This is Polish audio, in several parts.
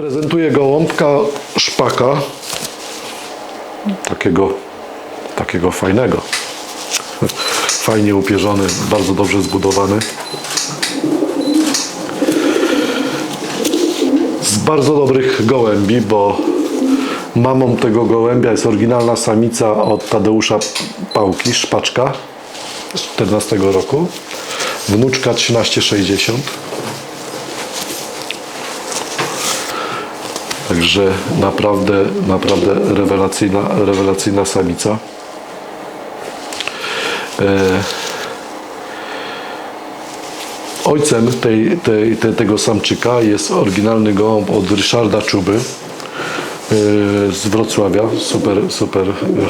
Prezentuję gołąbka szpaka. Takiego, takiego fajnego. Fajnie upierzony, bardzo dobrze zbudowany. Z bardzo dobrych gołębi, bo mamą tego gołębia jest oryginalna samica od Tadeusza Pałki, szpaczka z 14 roku. Wnuczka 1360. Także naprawdę, naprawdę rewelacyjna, rewelacyjna samica. E, ojcem tej, tej, te- tego samczyka jest oryginalny gołąb od Ryszarda Czuby e, z Wrocławia. Super, super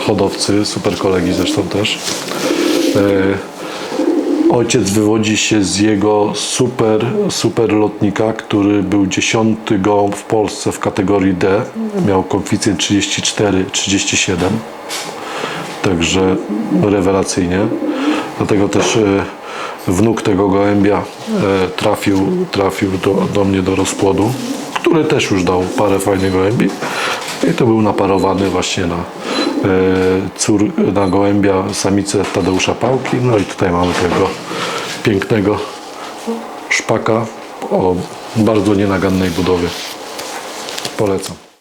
hodowcy, super kolegi zresztą też. Ojciec wywodzi się z jego super, super lotnika, który był dziesiąty gołąb w Polsce w kategorii D. Miał koeficjent 34-37. Także rewelacyjnie. Dlatego też e, wnuk tego gołębia e, trafił, trafił do, do mnie do rozpłodu, który też już dał parę fajnych gołębi. I to był naparowany właśnie na, cór, na gołębia samicę Tadeusza Pałki. No i tutaj mamy tego pięknego szpaka o bardzo nienagannej budowie. Polecam.